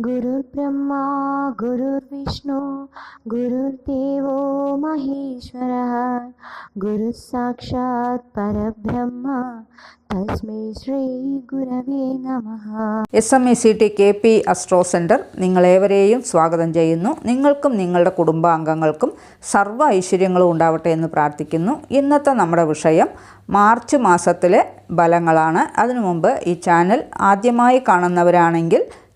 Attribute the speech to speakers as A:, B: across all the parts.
A: गुरुर्ब्रह्मा गुरुर्विष्णु गुरुर्देवो महेश्वरः गुरुः साक्षात् परब्रह्म തസ്മൈ ശ്രീ ഗുരവേ നമഃ
B: S M E C T K P astro centre നിങ്ങളേവരെയും സ്വാഗതം ചെയ്യുന്നു നിങ്ങൾക്കും നിങ്ങളുടെ കുടുംബാംഗങ്ങൾക്കും സർവ്വ ഐശ്വര്യങ്ങളും ഉണ്ടാവട്ടെ എന്ന് പ്രാർത്ഥിക്കുന്നു ഇന്നത്തെ നമ്മുടെ വിഷയം മാർച്ച് മാസത്തിലെ ഫലങ്ങളാണ് അതിനു മുമ്പ് ഈ ചാനൽ ആദ്യമായി കാണുന്നവരാണെങ്കിൽ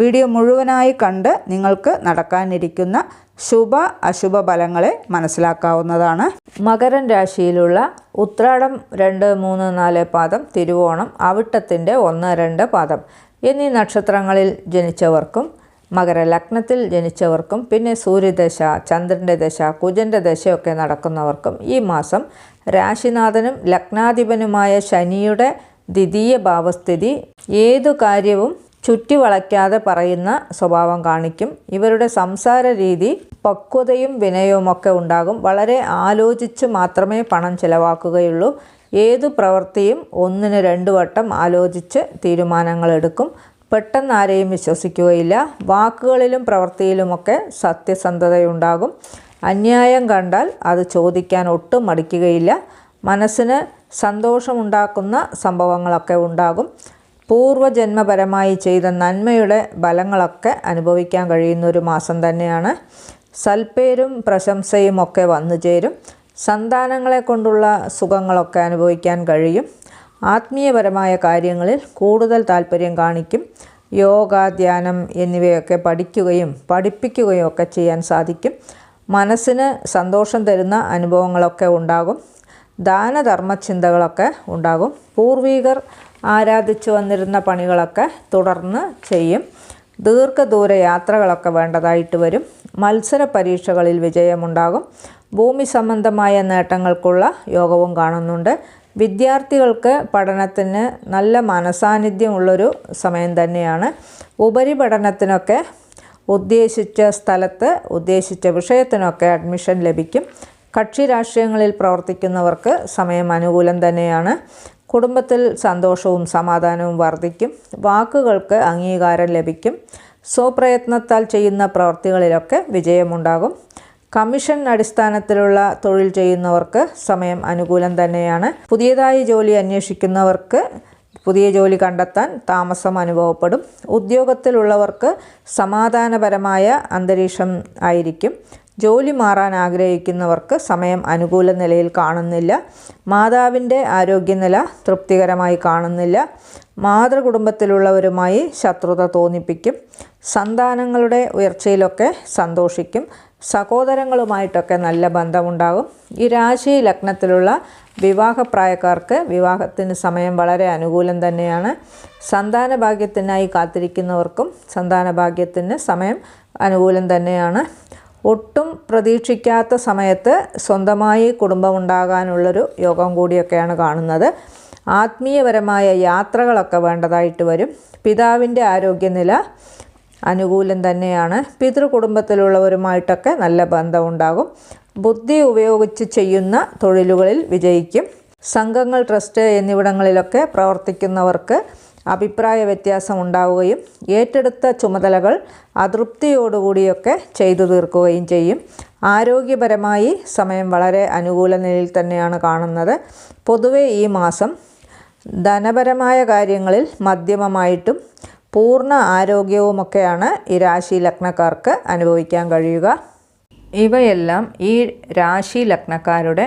B: വീഡിയോ മുഴുവനായി കണ്ട് നിങ്ങൾക്ക് നടക്കാനിരിക്കുന്ന ശുഭ അശുഭ ഫലങ്ങളെ മനസ്സിലാക്കാവുന്നതാണ്. മകരൻ രാശിയിലുള്ള ഉത്രാടം രണ്ട് മൂന്ന് നാല് പാദം തിരുവോണം അവിട്ടത്തിന്റെ ഒന്ന് രണ്ട് പാദം എന്നീ നക്ഷത്രങ്ങളിൽ ജനിച്ചവർക്കും മകര ലഗ്നത്തിൽ ജനിച്ചവർക്കും പിന്നെ സൂര്യദശ ചന്ദ്രന്റെ ദശ കുജന്റെ ദശയൊക്കെ നടക്കുന്നവർക്കും ഈ മാസം രാശിനാഥനും ലഗ്നാധിപനുമായ ശനിയുടെ ദ്വിതീയ ഭാവസ്ഥിതി. ഏതു കാര്യവും ചുറ്റി വളയ്ക്കാതെ പറയുന്ന സ്വഭാവം കാണിക്കും. ഇവരുടെ സംസാര രീതി പക്വതയും വിനയവുമൊക്കെ ഉണ്ടാകും. വളരെ ആലോചിച്ച് മാത്രമേ പണം ചിലവാക്കുകയുള്ളൂ. ഏതു പ്രവൃത്തിയും ഒന്നിന് രണ്ടു വട്ടം ആലോചിച്ച് തീരുമാനങ്ങൾ എടുക്കും പെട്ടെന്ന് ആരെയും വിശ്വസിക്കുകയില്ല. വാക്കുകളിലും പ്രവൃത്തിയിലുമൊക്കെ സത്യസന്ധതയുണ്ടാകും. അന്യായം കണ്ടാൽ അത് ചോദിക്കാൻ ഒട്ടും മടിക്കുകയില്ല. മനസ്സിന് സന്തോഷമുണ്ടാക്കുന്ന സംഭവങ്ങളൊക്കെ ഉണ്ടാകും. പൂർവജന്മപരമായി ചെയ്ത നന്മയുടെ ഫലങ്ങളൊക്കെ അനുഭവിക്കാൻ കഴിയുന്ന ഒരു മാസം തന്നെയാണ്. സൽപ്പേരും പ്രശംസയും ഒക്കെ വന്നു ചേരും. സന്താനങ്ങളെ കൊണ്ടുള്ള സുഖങ്ങളൊക്കെ അനുഭവിക്കാൻ കഴിയും. ആത്മീയപരമായ കാര്യങ്ങളിൽ കൂടുതൽ താല്പര്യം കാണിക്കും. യോഗ ധ്യാനം എന്നിവയൊക്കെ പഠിക്കുകയും പഠിപ്പിക്കുകയും ഒക്കെ ചെയ്യാൻ സാധിക്കും. മനസ്സിന് സന്തോഷം തരുന്ന അനുഭവങ്ങളൊക്കെ ഉണ്ടാകും. ദാനധർമ്മ ചിന്തകളൊക്കെ ഉണ്ടാകും. പൂർവികർ ആരാധിച്ചു വന്നിരുന്ന പണികളൊക്കെ തുടർന്ന് ചെയ്യും. ദീർഘദൂര യാത്രകളൊക്കെ വേണ്ടതായിട്ട് വരും. മത്സര പരീക്ഷകളിൽ വിജയമുണ്ടാകും. ഭൂമി സംബന്ധമായ നേട്ടങ്ങൾക്കുള്ള യോഗവും കാണുന്നുണ്ട്. വിദ്യാർത്ഥികൾക്ക് പഠനത്തിന് നല്ല മനസാന്നിധ്യമുള്ളൊരു സമയം തന്നെയാണ്. ഉപരിപഠനത്തിനൊക്കെ ഉദ്ദേശിച്ച സ്ഥലത്ത് ഉദ്ദേശിച്ച വിഷയത്തിനൊക്കെ അഡ്മിഷൻ ലഭിക്കും. കക്ഷി രാഷ്ട്രീയങ്ങളിൽ പ്രവർത്തിക്കുന്നവർക്ക് സമയം അനുകൂലം തന്നെയാണ്. കുടുംബത്തിൽ സന്തോഷവും സമാധാനവും വർദ്ധിക്കും. വാക്കുകൾക്ക് അംഗീകാരം ലഭിക്കും. സ്വപ്രയത്നത്താൽ ചെയ്യുന്ന പ്രവർത്തികളിലൊക്കെ വിജയമുണ്ടാകും. കമ്മീഷൻ അടിസ്ഥാനത്തിലുള്ള തൊഴിൽ ചെയ്യുന്നവർക്ക് സമയം അനുകൂലം തന്നെയാണ്. പുതിയതായി ജോലി അന്വേഷിക്കുന്നവർക്ക് പുതിയ ജോലി കണ്ടെത്താൻ താമസം അനുഭവപ്പെടും. ഉദ്യോഗത്തിലുള്ളവർക്ക് സമാധാനപരമായ അന്തരീക്ഷം ആയിരിക്കും. ജോലി മാറാൻ ആഗ്രഹിക്കുന്നവർക്ക് സമയം അനുകൂല നിലയിൽ കാണുന്നില്ല. മാതാവിന്റെ ആരോഗ്യനില തൃപ്തികരമായി കാണുന്നില്ല. മാതൃകുടുംബത്തിലുള്ളവരുമായി ശത്രുത തോന്നിപ്പിക്കും. സന്താനങ്ങളുടെ ഉയർച്ചയിലൊക്കെ സന്തോഷിക്കും. സഹോദരങ്ങളുമായിട്ടൊക്കെ നല്ല ബന്ധമുണ്ടാകും. ഈ രാശി ലഗ്നത്തിലുള്ള വിവാഹപ്രായക്കാർക്ക് വിവാഹത്തിന് സമയം വളരെ അനുകൂലം തന്നെയാണ്. സന്താന ഭാഗ്യത്തിനായി കാത്തിരിക്കുന്നവർക്കും സന്താന ഭാഗ്യത്തിന് സമയം അനുകൂലം തന്നെയാണ്. ഒട്ടും പ്രതീക്ഷിക്കാത്ത സമയത്ത് സ്വന്തമായി കുടുംബമുണ്ടാകാനുള്ളൊരു യോഗം കൂടിയൊക്കെയാണ് കാണുന്നത്. ആത്മീയപരമായ യാത്രകളൊക്കെ വേണ്ടതായിട്ട് വരും. പിതാവിന്റെ ആരോഗ്യനില അനുകൂലം തന്നെയാണ്. പിതൃകുടുംബത്തിലുള്ളവരുമായിട്ടൊക്കെ നല്ല ബന്ധമുണ്ടാകും. ബുദ്ധി ഉപയോഗിച്ച് ചെയ്യുന്ന തൊഴിലുകളിൽ വിജയിക്കും. സംഘങ്ങൾ ട്രസ്റ്റ് എന്നിവിടങ്ങളിലൊക്കെ പ്രവർത്തിക്കുന്നവർക്ക് അഭിപ്രായ വ്യത്യാസം ഉണ്ടാവുകയും ഏറ്റെടുത്ത ചുമതലകൾ അതൃപ്തിയോടുകൂടിയൊക്കെ ചെയ്തു തീർക്കുകയും ചെയ്യും. ആരോഗ്യപരമായി സമയം വളരെ അനുകൂല നിലയിൽ തന്നെയാണ് കാണുന്നത്. പൊതുവെ ഈ മാസം ധനപരമായ കാര്യങ്ങളിൽ മധ്യമമായിട്ടും പൂർണ ആരോഗ്യവുമൊക്കെയാണ് ഈ രാശി ലഗ്നക്കാർക്ക് അനുഭവിക്കാൻ കഴിയുക. ഇവയെല്ലാം ഈ രാശി ലഗ്നക്കാരുടെ